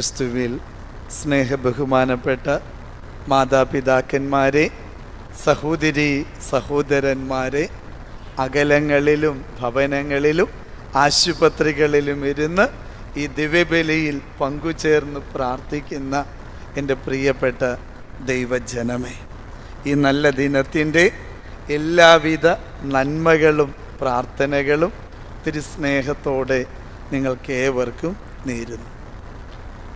ക്രിസ്തുവിൽ സ്നേഹബഹുമാനപ്പെട്ട മാതാപിതാക്കന്മാരെ സഹോദരി സഹോദരന്മാരെ അകലങ്ങളിലും ഭവനങ്ങളിലും ആശുപത്രികളിലും ഇരുന്ന് ഈ ദിവ്യബലിയിൽ പങ്കുചേർന്ന് പ്രാർത്ഥിക്കുന്ന എന്റെ പ്രിയപ്പെട്ട ദൈവജനമേ ഈ നല്ല ദിനത്തിന്റെ എല്ലാവിധ നന്മകളും പ്രാർത്ഥനകളും ഒത്തിരി സ്നേഹത്തോടെ നിങ്ങൾക്ക് ഏവർക്കും നേരുന്നു.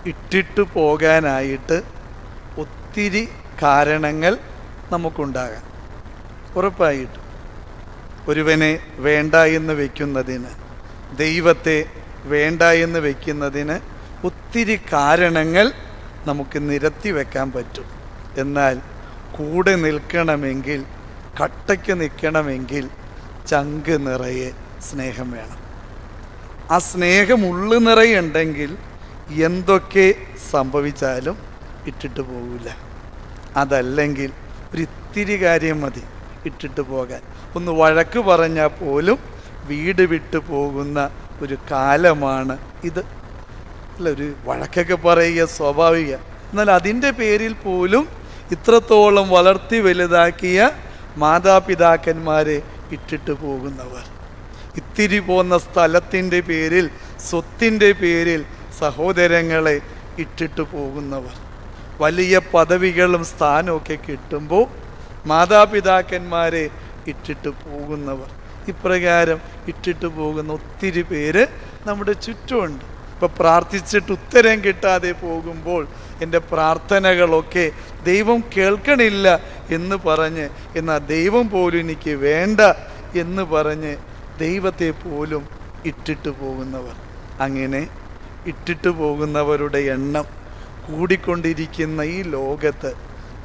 ഇട്ടിട്ട് പോകാനായിട്ട് ഒത്തിരി കാരണങ്ങൾ നമുക്കുണ്ടാകാം. ഉറപ്പായിട്ടും. ഒരുവനെ വേണ്ട എന്ന് വയ്ക്കുന്നതിന് ദൈവത്തെ വേണ്ട എന്ന് വയ്ക്കുന്നതിന് ഒത്തിരി കാരണങ്ങൾ നമുക്ക് നിരത്തി വെക്കാൻ പറ്റും. എന്നാൽ കൂടെ നിൽക്കണമെങ്കിൽ കട്ടയ്ക്ക് നിൽക്കണമെങ്കിൽ ചങ്ക് നിറയെ സ്നേഹം വേണം. ആ സ്നേഹം ഉള്ളു നിറയുണ്ടെങ്കിൽ എന്തൊക്കെ സംഭവിച്ചാലും ഇട്ടിട്ട് പോകില്ല അതല്ലെങ്കിൽ ഒരിത്തിരി കാര്യം മതി ഇട്ടിട്ട് പോകാൻ. ഒന്ന് വഴക്ക് പറഞ്ഞാൽ പോലും വീട് വിട്ടു പോകുന്ന ഒരു കാലമാണ് ഇത്. അല്ല ഒരു വഴക്കൊക്കെ പറയുക സ്വാഭാവിക. എന്നാൽ അതിന്റെ പേരിൽ പോലും ഇത്രത്തോളം വളർത്തി വലുതാക്കിയ മാതാപിതാക്കന്മാരെ ഇട്ടിട്ട് പോകുന്നവർ. ഇത്തിരി പോന്ന സ്ഥലത്തിന്റെ പേരിൽ സ്വത്തിന്റെ പേരിൽ സഹോദരങ്ങളെ ഇട്ടിട്ട് പോകുന്നവർ. വലിയ പദവികളും സ്ഥാനമൊക്കെ കിട്ടുമ്പോൾ മാതാപിതാക്കന്മാരെ ഇട്ടിട്ട് പോകുന്നവർ. ഇപ്രകാരം ഇട്ടിട്ട് പോകുന്ന ഒത്തിരി പേര് നമ്മുടെ ചുറ്റുമുണ്ട്. ഇപ്പം പ്രാർത്ഥിച്ചിട്ട് ഉത്തരം കിട്ടാതെ പോകുമ്പോൾ എന്റെ പ്രാർത്ഥനകളൊക്കെ ദൈവം കേൾക്കണില്ല എന്ന് പറഞ്ഞ് എന്നാൽ ദൈവം പോലും എനിക്ക് വേണ്ട എന്ന് പറഞ്ഞ് ദൈവത്തെ പോലും ഇട്ടിട്ട് പോകുന്നവർ. അങ്ങനെ ഇട്ടിട്ട് പോകുന്നവരുടെ എണ്ണം കൂടിക്കൊണ്ടിരിക്കുന്ന ഈ ലോകത്ത്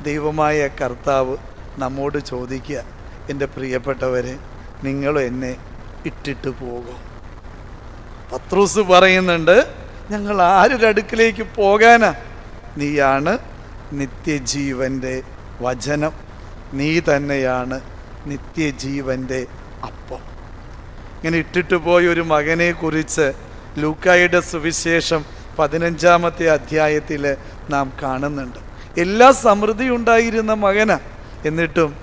ദൈവമായ കർത്താവ് നമ്മോട് ചോദിക്കുക എന്റെ പ്രിയപ്പെട്ടവരെ നിങ്ങൾ എന്നെ ഇട്ടിട്ട് പോകും. പത്രൂസ് പറയുന്നുണ്ട് ഞങ്ങൾ ആരുടെ അടുക്കിലേക്ക് പോകാനാ? നീയാണ് നിത്യജീവന്റെ വചനം. നീ തന്നെയാണ് നിത്യജീവന്റെ അപ്പം. ഇങ്ങനെ ഇട്ടിട്ട് പോയ ഒരു മകനെ കുറിച്ച് ലൂക്കായുടെ സുവിശേഷം പതിനഞ്ചാമത്തെ അധ്യായത്തിൽ നാം കാണുന്നുണ്ട്. എല്ലാ സമൃദ്ധി ഉണ്ടായിരുന്ന മകന. എന്നിട്ടും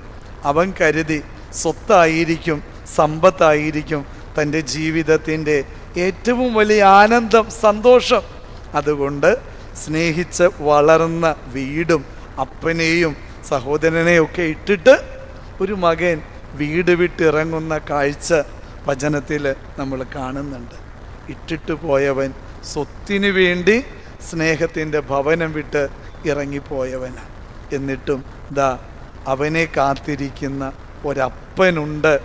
അവൻ കരുതി സ്വത്തായിരിക്കും സമ്പത്തായിരിക്കും തന്റെ ജീവിതത്തിന്റെ ഏറ്റവും വലിയ ആനന്ദം സന്തോഷം. അതുകൊണ്ട് സ്നേഹിച്ച് വളർന്ന വീടും അപ്പനെയും സഹോദരനെയൊക്കെ ഇട്ടിട്ട് ഒരു മകൻ വീട് വിട്ടിറങ്ങുന്ന കാഴ്ച വചനത്തിൽ നമ്മൾ കാണുന്നുണ്ട്. ഇട്ടിട്ട് പോയവൻ സ്വത്തിനു വേണ്ടി സ്നേഹത്തിന്റെ ഭവനം വിട്ട് ഇറങ്ങിപ്പോയവനാണ് എന്നിട്ടും ദാ അവനെ കാത്തിരിക്കുന്ന ഒരപ്പനുണ്ട്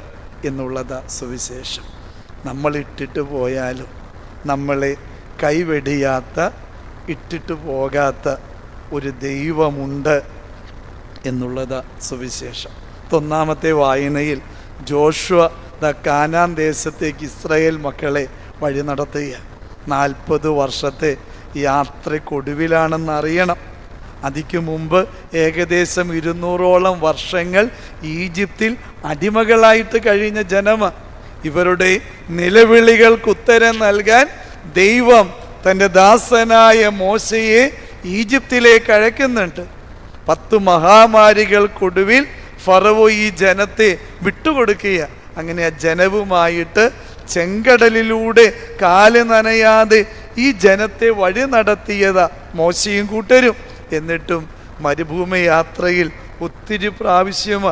എന്നുള്ളതാ സുവിശേഷം. നമ്മൾ ഇട്ടിട്ട് പോയാലും നമ്മളെ കൈവെടിയാത്ത ഇട്ടിട്ട് പോകാത്ത ഒരു ദൈവമുണ്ട് എന്നുള്ളത് സുവിശേഷം. ഒന്നാമത്തെ വായനയിൽ ജോഷുവ ദ കാനാൻ ദേശത്തേക്ക് ഇസ്രയേൽ മക്കളെ വഴി നടത്തുക നാൽപ്പത് വർഷത്തെ യാത്രക്കൊടുവിലാണെന്ന് അറിയണം അതിക്കു മുമ്പ് ഏകദേശം ഇരുന്നൂറോളം വർഷങ്ങൾ ഈജിപ്തിൽ അടിമകളായിട്ട് കഴിഞ്ഞ ജനമ. ഇവരുടെ നിലവിളികൾക്ക് ഉത്തരം നൽകാൻ ദൈവം തന്റെ ദാസനായ മോശയെ ഈജിപ്തിലേക്ക് അഴക്കുന്നുണ്ട് പത്ത് മഹാമാരികൾക്കൊടുവിൽ ഫറവോ ഈ ജനത്തെ വിട്ടുകൊടുക്കുക അങ്ങനെ ആ ജനവുമായിട്ട് ചെങ്കടലിലൂടെ കാൽ നനയാതെ ഈ ജനത്തെ വഴി നടത്തിയതാ മോശയും കൂട്ടരും. എന്നിട്ടും മരുഭൂമി യാത്രയിൽ ഒത്തിരി പ്രാവശ്യം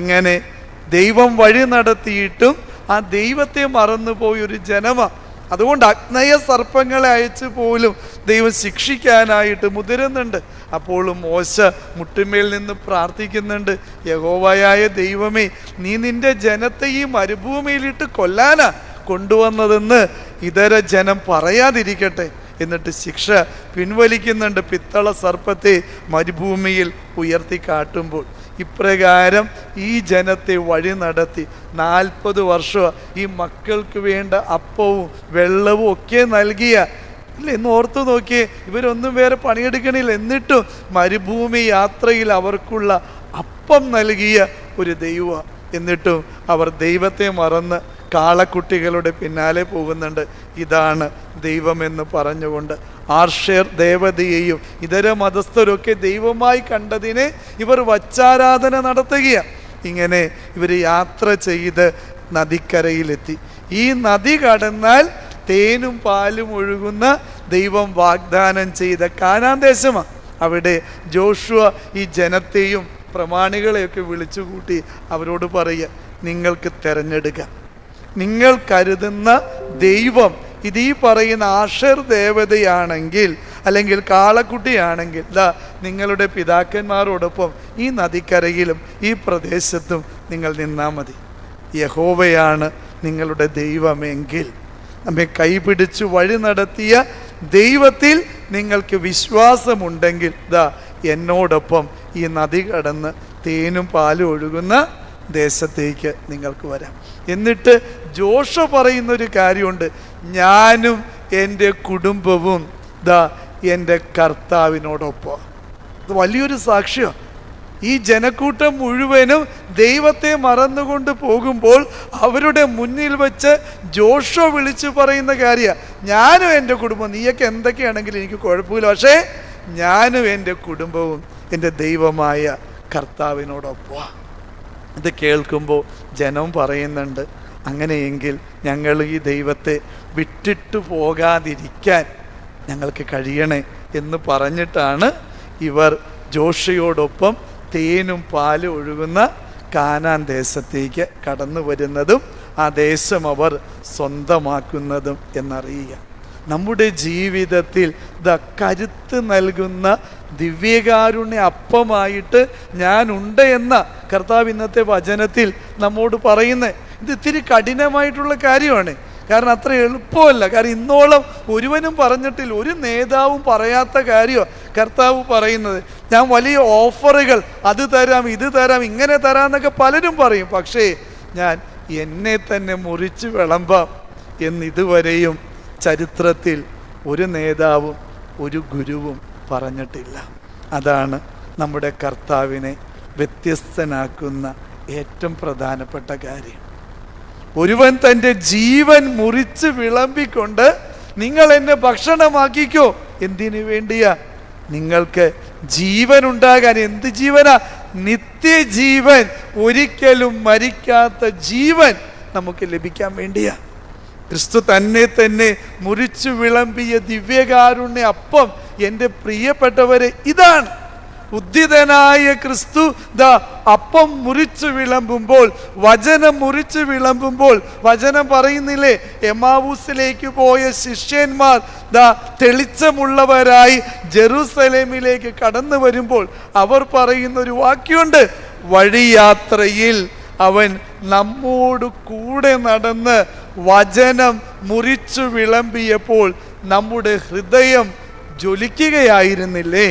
ഇങ്ങനെ ദൈവം വഴി നടത്തിയിട്ടും ആ ദൈവത്തെ മറന്നു ഒരു ജനമാ. അതുകൊണ്ട് അഗ്നയ സർപ്പങ്ങളെ അയച്ച് പോലും ദൈവം ശിക്ഷിക്കാനായിട്ട് മുതിരുന്നുണ്ട്. അപ്പോഴും മോശ മുട്ടുമേൽ നിന്ന് പ്രാർത്ഥിക്കുന്നുണ്ട് യഹോവയായ ദൈവമേ നീ നിന്റെ ജനത്തെ ഈ മരുഭൂമിയിലിട്ട് കൊല്ലാനാ. കൊണ്ടുവന്നതെന്ന് ഇതര ജനം പറയാതിരിക്കട്ടെ. എന്നിട്ട് ശിക്ഷ പിൻവലിക്കുന്നുണ്ട് പിത്തള സർപ്പത്തെ മരുഭൂമിയിൽ ഉയർത്തി കാട്ടുമ്പോൾ. ഇപ്രകാരം ഈ ജനത്തെ വഴി നടത്തി. നാൽപ്പത് വർഷം ഈ മക്കൾക്ക് വേണ്ട അപ്പവും വെള്ളവും ഒക്കെ നൽകിയ. അല്ല എന്ന് ഓർത്തു നോക്കിയേ ഇവരൊന്നും വേറെ പണിയെടുക്കണില്ല. എന്നിട്ടും മരുഭൂമി യാത്രയിൽ അവർക്കുള്ള അപ്പം നൽകിയ ഒരു ദൈവ എന്നിട്ടും അവർ ദൈവത്തെ മറന്ന് കാളക്കുട്ടികളുടെ പിന്നാലെ പോകുന്നുണ്ട്. ഇതാണ് ദൈവമെന്ന് പറഞ്ഞുകൊണ്ട് ആർഷേർ ദേവതയെയും ഇതര മതസ്ഥരൊക്കെ ദൈവമായി കണ്ടതിനെ ഇവർ വച്ചാരാധന നടത്തുകയാണ്. ഇങ്ങനെ ഇവർ യാത്ര ചെയ്ത് നദിക്കരയിലെത്തി. ഈ നദി കടന്നാൽ തേനും പാലും ഒഴുകുന്ന ദൈവം വാഗ്ദാനം ചെയ്ത കാനാൻ അവിടെ ജോഷുവ ഈ ജനത്തെയും പ്രമാണികളെയൊക്കെ വിളിച്ചുകൂട്ടി അവരോട് പറയുക നിങ്ങൾക്ക് തിരഞ്ഞെടുക്കാം. നിങ്ങൾ കരുതുന്ന ദൈവം ഇത് ഈ പറയുന്ന ആഷർ ദേവതയാണെങ്കിൽ അല്ലെങ്കിൽ കാളക്കുട്ടിയാണെങ്കിൽ ദാ നിങ്ങളുടെ പിതാക്കന്മാരോടൊപ്പം ഈ നദിക്കരയിലും ഈ പ്രദേശത്തും നിങ്ങൾ നിന്നാൽ മതി. യഹോവയാണ് നിങ്ങളുടെ ദൈവമെങ്കിൽ. നമ്മെ കൈപിടിച്ച് വഴി നടത്തിയ ദൈവത്തിൽ നിങ്ങൾക്ക് വിശ്വാസമുണ്ടെങ്കിൽ ദാ എന്നോടൊപ്പം ഈ നദി കടന്ന് തേനും പാലും ഒഴുകുന്ന ദേശത്തേക്ക് നിങ്ങൾക്ക് വരാം. എന്നിട്ട് ജോഷ പറയുന്ന ഒരു കാര്യമുണ്ട്. ഞാനും എന്റെ കുടുംബവും ദാ എന്റെ കർത്താവിനോടൊപ്പം. ഇത് വലിയൊരു സാക്ഷ്യമാണ് ഈ ജനക്കൂട്ടം മുഴുവനും ദൈവത്തെ മറന്നുകൊണ്ട് പോകുമ്പോൾ അവരുടെ മുന്നിൽ വെച്ച് ജോഷോ വിളിച്ചു പറയുന്ന കാര്യമാണ് ഞാനും എന്റെ കുടുംബം നീയൊക്കെ എന്തൊക്കെയാണെങ്കിലും എനിക്ക് കുഴപ്പമില്ല. പക്ഷേ ഞാനും എന്റെ കുടുംബവും എന്റെ ദൈവമായ കർത്താവിനോടൊപ്പം ഇത് കേൾക്കുമ്പോൾ ജനം പറയുന്നുണ്ട് അങ്ങനെയെങ്കിൽ ഞങ്ങൾ ഈ ദൈവത്തെ വിട്ടിട്ടു പോകാതിരിക്കാൻ ഞങ്ങൾക്ക് കഴിയണേ എന്ന് പറഞ്ഞിട്ടാണ് ഇവർ ജോഷയോടൊപ്പം തേനും പാലും ഒഴുകുന്ന കാനാൻ ദേശത്തേക്ക് കടന്നു വരുന്നതും ആ ദേശം അവർ സ്വന്തമാക്കുന്നതും എന്നറിയുക. നമ്മുടെ ജീവിതത്തിൽ ദ കരുത്ത് നൽകുന്ന ദിവ്യകാരുണ്യ അപ്പമായിട്ട് ഞാനുണ്ട് എന്ന കർത്താവ് ഇന്നത്തെ വചനത്തിൽ നമ്മോട് പറയുന്നത് ഇത് ഇത്തിരി കഠിനമായിട്ടുള്ള കാര്യമാണ്. കാരണം അത്ര എളുപ്പമല്ല. കാരണം ഇന്നോളം ഒരുവനും പറഞ്ഞിട്ടില്ല ഒരു നേതാവും പറയാത്ത കാര്യമാണ് കർത്താവ് പറയുന്നത്. ഞാൻ വലിയ ഓഫറുകൾ അത് തരാം ഇത് തരാം ഇങ്ങനെ തരാമെന്നൊക്കെ പലരും പറയും. പക്ഷേ ഞാൻ എന്നെ തന്നെ മുറിച്ച് വിളമ്പാം എന്നിതുവരെയും ചരിത്രത്തിൽ ഒരു നേതാവും ഒരു ഗുരുവും പറഞ്ഞിട്ടില്ല. അതാണ് നമ്മുടെ കർത്താവിനെ വ്യത്യസ്തനാക്കുന്ന ഏറ്റവും പ്രധാനപ്പെട്ട കാര്യം. ഒരുവൻ തന്റെ ജീവൻ മുറിച്ച് വിളമ്പിക്കൊണ്ട് നിങ്ങൾ എന്നെ ഭക്ഷണമാക്കിക്കോ. എന്തിനു വേണ്ടിയാ? നിങ്ങൾക്ക് ജീവൻ ഉണ്ടാകാൻ എന്ത് ജീവനാ? നിത്യജീവൻ ഒരിക്കലും മരിക്കാത്ത ജീവൻ നമുക്ക് ലഭിക്കാൻ വേണ്ടിയാ. ക്രിസ്തു തന്നെ തന്നെ മുറിച്ചു വിളമ്പിയ ദിവ്യകാരുണ്യ അപ്പം എന്റെ പ്രിയപ്പെട്ടവരെ ഇതാണ്. ഉദ്ധിതനായ ക്രിസ്തു ദ അപ്പം മുറിച്ചു വിളമ്പുമ്പോൾ വചനം മുറിച്ചു വിളമ്പുമ്പോൾ വചനം പറയുന്നില്ലേ? എമാവൂസിലേക്ക് പോയ ശിഷ്യന്മാർ ദ തെളിച്ചമുള്ളവരായി ജെറൂസലേമിലേക്ക് കടന്നു വരുമ്പോൾ അവർ പറയുന്ന ഒരു വാക്യമുണ്ട് വഴിയാത്രയിൽ അവൻ നമ്മോട് കൂടെ നടന്ന് വചനം മുറിച്ചു വിളമ്പിയപ്പോൾ നമ്മുടെ ഹൃദയം ജ്വലിക്കുകയായിരുന്നില്ലേ?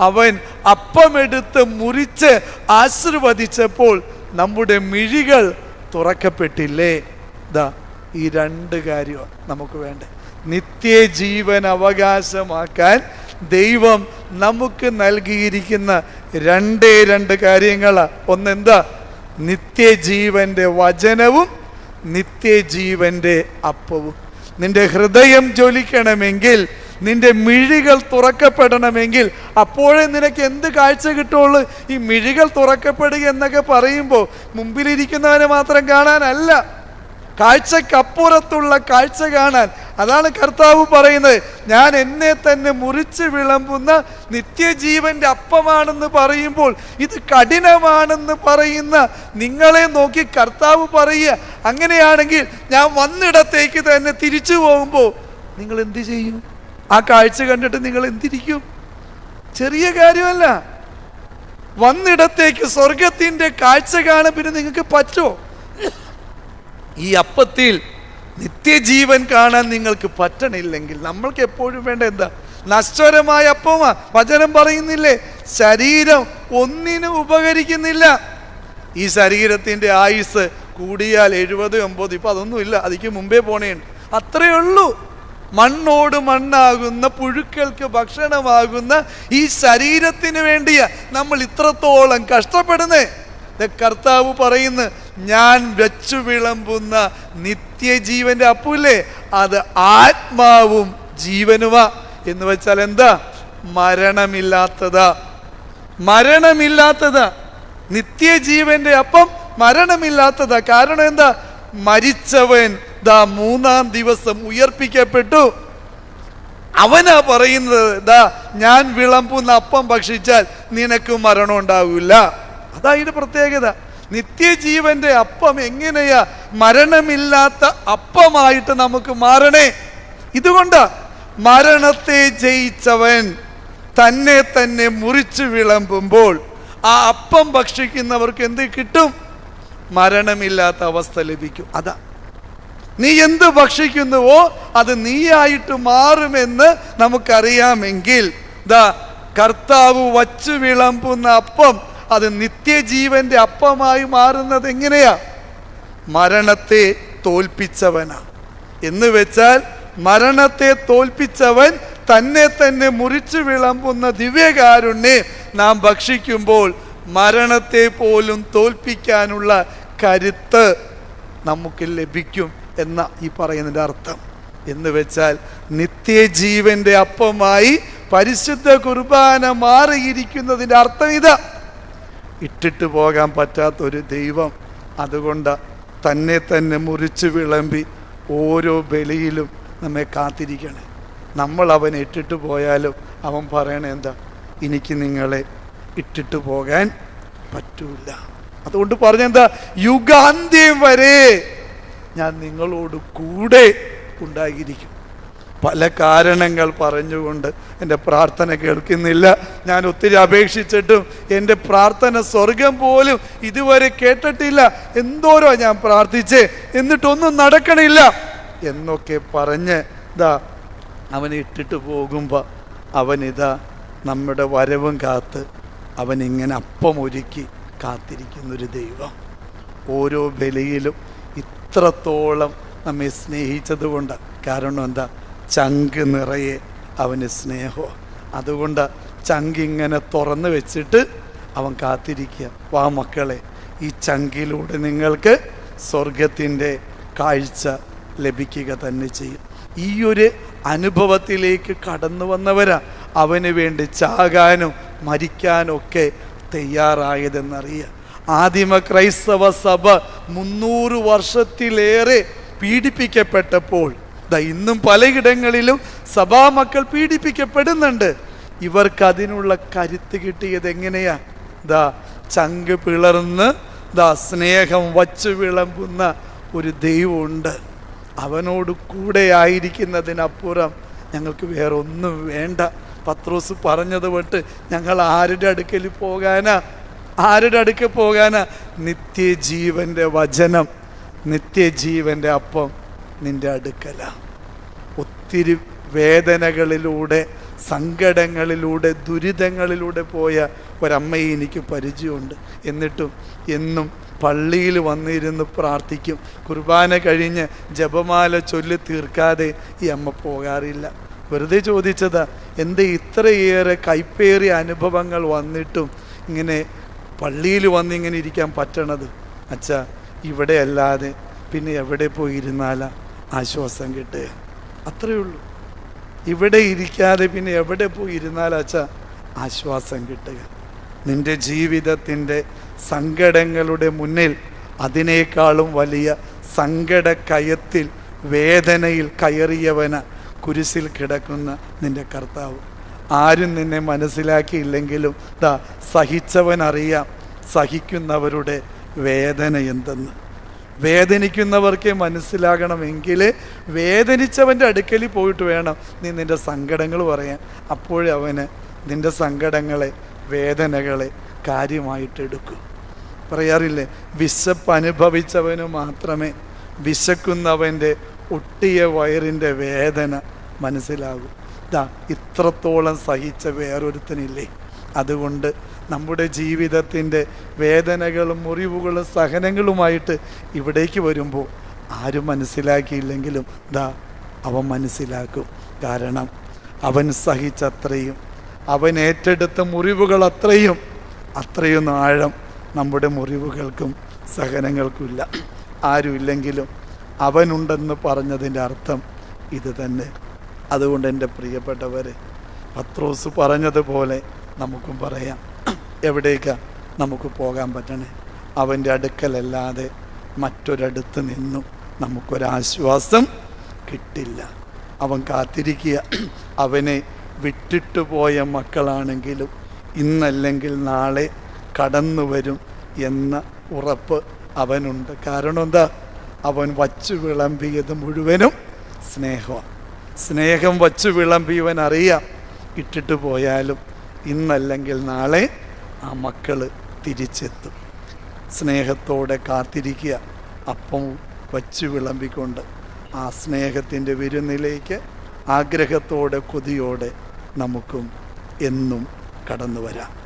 അവൻ അപ്പമെടുത്ത് മുറിച്ച് ആശീർവദിച്ചപ്പോൾ നമ്മുടെ മിഴികൾ തുറക്കപ്പെട്ടില്ലേ? ദാ ഈ രണ്ട് കാര്യമാണ് നമുക്ക് വേണ്ടത് നിത്യജീവൻ അവകാശമാക്കാൻ ദൈവം നമുക്ക് നൽകിയിരിക്കുന്ന രണ്ടേ രണ്ട് കാര്യങ്ങൾ ഒന്നെന്താ? നിത്യജീവന്റെ വചനവും നിത്യജീവന്റെ അപ്പവും. നിന്റെ ഹൃദയം ജ്വലിക്കണമെങ്കിൽ നിന്റെ മിഴികൾ തുറക്കപ്പെടണമെങ്കിൽ അപ്പോഴേ നിനക്ക് എന്ത് കാഴ്ച കിട്ടുള്ളൂ? ഈ മിഴികൾ തുറക്കപ്പെടുക എന്നൊക്കെ പറയുമ്പോൾ മുമ്പിലിരിക്കുന്നവനെ മാത്രം കാണാനല്ല കാഴ്ചക്കപ്പുറത്തുള്ള കാഴ്ച കാണാൻ. അതാണ് കർത്താവ് പറയുന്നത്. ഞാൻ എന്നെ തന്നെ മുറിച്ച് വിളമ്പുന്ന നിത്യജീവന്റെ അപ്പമാണെന്ന് പറയുമ്പോൾ ഇത് കഠിനമാണെന്ന് പറയുന്ന നിങ്ങളെ നോക്കി കർത്താവ് പറയുക. അങ്ങനെയാണെങ്കിൽ ഞാൻ വന്നിടത്തേക്ക് തന്നെ തിരിച്ചു പോകുമ്പോൾ നിങ്ങൾ എന്ത് ചെയ്യും? ആ കാഴ്ച കണ്ടിട്ട് നിങ്ങൾ എന്തിരിക്കും? ചെറിയ കാര്യമല്ല. വന്നിടത്തേക്ക് സ്വർഗത്തിന്റെ കാഴ്ച കാണാൻ പിന്നെ നിങ്ങൾക്ക് പറ്റുമോ ഈ അപ്പത്തിൽ നിത്യജീവൻ കാണാൻ നിങ്ങൾക്ക് പറ്റണില്ലെങ്കിൽ നമ്മൾക്ക് എപ്പോഴും വേണ്ട എന്താ? നശ്വരമായ അപ്പമാ. വചനം പറയുന്നില്ലേ? ശരീരം ഒന്നിനും ഉപകരിക്കുന്നില്ല. ഈ ശരീരത്തിന്റെ ആയുസ് കൂടിയാൽ എഴുപത് എൺപത് ഇപ്പൊ അതൊന്നുമില്ല. അതിക്ക് മുമ്പേ പോണേണ്ട് അത്രയേ ഉള്ളൂ. മണ്ണോട് മണ്ണാകുന്ന പുഴുക്കൾക്ക് ഭക്ഷണമാകുന്ന ഈ ശരീരത്തിന് വേണ്ടിയ നമ്മൾ ഇത്രത്തോളം കഷ്ടപ്പെടുന്നേ. കർത്താവ് പറയുന്നു ഞാൻ വെച്ചു വിളമ്പുന്ന നിത്യജീവന്റെ അപ്പുല്ലേ? അത് ആത്മാവും ജീവനുമാ. എന്ന് വെച്ചാൽ എന്താ? മരണമില്ലാത്തതാ. മരണമില്ലാത്തതാ. നിത്യജീവന്റെ അപ്പം മരണമില്ലാത്തതാ. കാരണം എന്താ? മരിച്ചവൻ ദാ മൂന്നാം ദിവസം ഉയർപ്പിക്കപ്പെട്ടു. അവനാ പറയുന്നത് ദാ ഞാൻ വിളമ്പുന്ന അപ്പം ഭക്ഷിച്ചാൽ നിനക്ക് മരണം ഉണ്ടാവില്ല. അതാ ഇതിന്റെ പ്രത്യേകത. നിത്യജീവന്റെ അപ്പം എങ്ങനെയാ മരണമില്ലാത്ത അപ്പമായിട്ട് നമുക്ക് മാറണേ? ഇതുകൊണ്ടാ മരണത്തെ ജയിച്ചവൻ തന്നെ തന്നെ മുറിച്ചു വിളമ്പുമ്പോൾ ആ അപ്പം ഭക്ഷിക്കുന്നവർക്ക് എന്ത് കിട്ടും? മരണമില്ലാത്ത അവസ്ഥ ലഭിക്കും. അതാ നീ എന്ത് ഭക്ഷിക്കുന്നുവോ അത് നീയായിട്ട് മാറുമെന്ന് നമുക്കറിയാമെങ്കിൽ ദ കർത്താവ് വച്ചു വിളമ്പുന്ന അപ്പം അത് നിത്യജീവന്റെ അപ്പമായി മാറുന്നത് എങ്ങനെയാ? മരണത്തെ തോൽപ്പിച്ചവനാ. എന്ന് വെച്ചാൽ മരണത്തെ തോൽപ്പിച്ചവൻ തന്നെ തന്നെ മുറിച്ചു വിളമ്പുന്ന ദിവ്യകാരുണ്യെ നാം ഭക്ഷിക്കുമ്പോൾ മരണത്തെ പോലും തോൽപ്പിക്കാനുള്ള കരുത്ത് നമുക്ക് ലഭിക്കും. എന്ന ഈ പറയുന്നതിന്റെ അർത്ഥം. എന്ന് വെച്ചാൽ നിത്യജീവന്റെ അപ്പമായി പരിശുദ്ധ കുർബാന മാറിയിരിക്കുന്നതിന്റെ അർത്ഥം ഇതാ. ഇട്ടിട്ട് പോകാൻ പറ്റാത്തൊരു ദൈവം അതുകൊണ്ട് തന്നെ തന്നെ മുറിച്ച് വിളമ്പി ഓരോ ബലിയിലും നമ്മെ കാത്തിരിക്കണേ. നമ്മൾ അവനെ ഇട്ടിട്ട് പോയാലും അവൻ പറയണേ എന്താ? എനിക്ക് നിങ്ങളെ ഇട്ടിട്ട് പോകാൻ പറ്റൂല. അതുകൊണ്ട് പറഞ്ഞെന്താ യുഗാന്ത്യം വരെ ഞാൻ നിങ്ങളോട് കൂടെ ഉണ്ടായിരിക്കും. പല കാരണങ്ങൾ പറഞ്ഞുകൊണ്ട് എന്റെ പ്രാർത്ഥന കേൾക്കുന്നില്ല. ഞാൻ ഒത്തിരി അപേക്ഷിച്ചിട്ടും എന്റെ പ്രാർത്ഥന സ്വർഗം പോലും ഇതുവരെ കേട്ടിട്ടില്ല. എന്തോരോ ഞാൻ പ്രാർത്ഥിച്ചേ എന്നിട്ടൊന്നും നടക്കണില്ല എന്നൊക്കെ പറഞ്ഞ് ഇതാ അവനെ ഇട്ടിട്ട് പോകുമ്പോൾ അവനിതാ നമ്മുടെ വരവും കാത്ത് അവനിങ്ങനെ അപ്പം ഒരുക്കി കാത്തിരിക്കുന്നൊരു ദൈവം. ഓരോ ബലിയിലും ഇത്രത്തോളം നമ്മെ സ്നേഹിച്ചത് കൊണ്ട് കാരണം എന്താ? ചങ്ക് നിറയെ അവന് സ്നേഹോ. അതുകൊണ്ട് ചങ്ക് ഇങ്ങനെ തുറന്ന് വെച്ചിട്ട് അവൻ കാത്തിരിക്കുക. വാ മക്കളെ ഈ ചങ്കിലൂടെ നിങ്ങൾക്ക് സ്വർഗത്തിന്റെ കാഴ്ച ലഭിക്കുക തന്നെ ചെയ്യും. ഈ ഒരു അനുഭവത്തിലേക്ക് കടന്നു വന്നവരാ അവന് വേണ്ടി ചാകാനും മരിക്കാനൊക്കെ തയ്യാറായതെന്നറിയാം ആദിമ ക്രൈസ്തവ സഭ മുന്നൂറ് വർഷത്തിലേറെ പീഡിപ്പിക്കപ്പെട്ടപ്പോൾ ഇന്നും പലയിടങ്ങളിലും സഭാ മക്കൾ പീഡിപ്പിക്കപ്പെടുന്നുണ്ട്. ഇവർക്ക് അതിനുള്ള കരുത്ത് കിട്ടിയത് എങ്ങനെയാ? ദാ ചങ്ക് പിളർന്ന് ദാ സ്നേഹം വച്ചു വിളമ്പുന്ന ഒരു ദൈവമുണ്ട്. അവനോട് കൂടെ ആയിരിക്കുന്നതിനപ്പുറം ഞങ്ങൾക്ക് വേറെ ഒന്നും വേണ്ട. പത്രോസ് പറഞ്ഞത് വിട്ട് ഞങ്ങൾ ആരുടെ അടുക്കൽ പോകാനാ? ആരുടെ അടുക്ക് പോകാനാ? നിത്യജീവന്റെ വചനം നിത്യജീവന്റെ അപ്പം നിന്റെ അടുക്കല. ഒത്തിരി വേദനകളിലൂടെ സങ്കടങ്ങളിലൂടെ ദുരിതങ്ങളിലൂടെ പോയ ഒരമ്മയെ എനിക്ക് പരിചയമുണ്ട്. എന്നിട്ടും എന്നും പള്ളിയിൽ വന്നിരുന്ന് പ്രാർത്ഥിക്കും. കുർബാന കഴിഞ്ഞ് ജപമാല ചൊല്ലി തീർക്കാതെ ഈ അമ്മ പോകാറില്ല. വെറുതെ ചോദിച്ചതാ എന്ത് ഇത്രയേറെ കൈപ്പേറിയ അനുഭവങ്ങൾ വന്നിട്ടും ഇങ്ങനെ പള്ളിയിൽ വന്നിങ്ങനെ ഇരിക്കാൻ പറ്റണത്? അച്ഛാ ഇവിടെ അല്ലാതെ പിന്നെ എവിടെ പോയി ഇരുന്നാലാ ആശ്വാസം കിട്ടുക അത്രയേ ഉള്ളൂ. ഇവിടെ ഇരിക്കാതെ പിന്നെ എവിടെ പോയി ഇരുന്നാലാ അച്ഛാ ആശ്വാസം കിട്ടുക? നിന്റെ ജീവിതത്തിന്റെ സങ്കടങ്ങളുടെ മുന്നിൽ അതിനേക്കാളും വലിയ സങ്കട കയത്തിൽ വേദനയിൽ കയറിയവന കുരിശിൽ കിടക്കുന്ന നിന്റെ കർത്താവ്. ആരും നിന്നെ മനസ്സിലാക്കിയില്ലെങ്കിലും ദാ സഹിച്ചവനറിയാം സഹിക്കുന്നവരുടെ വേദന എന്തെന്ന്. വേദനിക്കുന്നവർക്ക് മനസ്സിലാകണമെങ്കിൽ വേദനിച്ചവന്റെ അടുക്കലിൽ പോയിട്ട് വേണം നീ നിന്റെ സങ്കടങ്ങൾ പറയാൻ. അപ്പോഴേ അവന് നിന്റെ സങ്കടങ്ങളെ വേദനകളെ കാര്യമായിട്ട് എടുക്കൂ. പറയാറില്ലേ? വിശപ്പ് അനുഭവിച്ചവന് മാത്രമേ വിശക്കുന്നവന്റെ ഒട്ടിയ വയറിന്റെ വേദന മനസ്സിലാകൂ. ദാ ഇത്രത്തോളം സഹിച്ച വേറൊരുത്തനില്ലേ? അതുകൊണ്ട് നമ്മുടെ ജീവിതത്തിന്റെ വേദനകളും മുറിവുകളും സഹനങ്ങളുമായിട്ട് ഇവിടേക്ക് വരുമ്പോൾ ആരും മനസ്സിലാക്കിയില്ലെങ്കിലും ദാ അവൻ മനസ്സിലാക്കും. കാരണം അവൻ സഹിച്ചത്രയും അവൻ ഏറ്റെടുത്ത മുറിവുകൾ അത്രയും അത്രയും ആഴം നമ്മുടെ മുറിവുകൾക്കും സഹനങ്ങൾക്കുമില്ല. ആരുമില്ലെങ്കിലും അവനുണ്ടെന്ന് പറഞ്ഞതിന്റെ അർത്ഥം ഇത് തന്നെ. അതുകൊണ്ട് എന്റെ പ്രിയപ്പെട്ടവർ പത്രോസ് പറഞ്ഞതുപോലെ നമുക്കും പറയാം. എവിടേക്കാ നമുക്ക് പോകാൻ പറ്റണേ? അവന്റെ അടുക്കലല്ലാതെ മറ്റൊരടുത്ത് നിന്നും നമുക്കൊരാശ്വാസം കിട്ടില്ല. അവൻ കാത്തിരിക്കുക. അവനെ വിട്ടിട്ടു പോയ മക്കളാണെങ്കിലും ഇന്നല്ലെങ്കിൽ നാളെ കടന്നു വരും എന്ന ഉറപ്പ് അവനുണ്ട്. കാരണം എന്താ? അവൻ വച്ചു വിളമ്പിയത് മുഴുവനും സ്നേഹമാണ്. സ്നേഹം വച്ചു വിളമ്പിയവൻ അറിയാം ഇട്ടിട്ട് പോയാലും ഇന്നല്ലെങ്കിൽ നാളെ ആ മക്കൾ തിരിച്ചെത്തും. സ്നേഹത്തോടെ കാത്തിരിക്കുക. അപ്പം വച്ചു വിളമ്പിക്കൊണ്ട് ആ സ്നേഹത്തിന്റെ വിരുന്നിലേക്ക് ആഗ്രഹത്തോടെ കൊതിയോടെ നമുക്കും എന്നും കടന്നു വരാം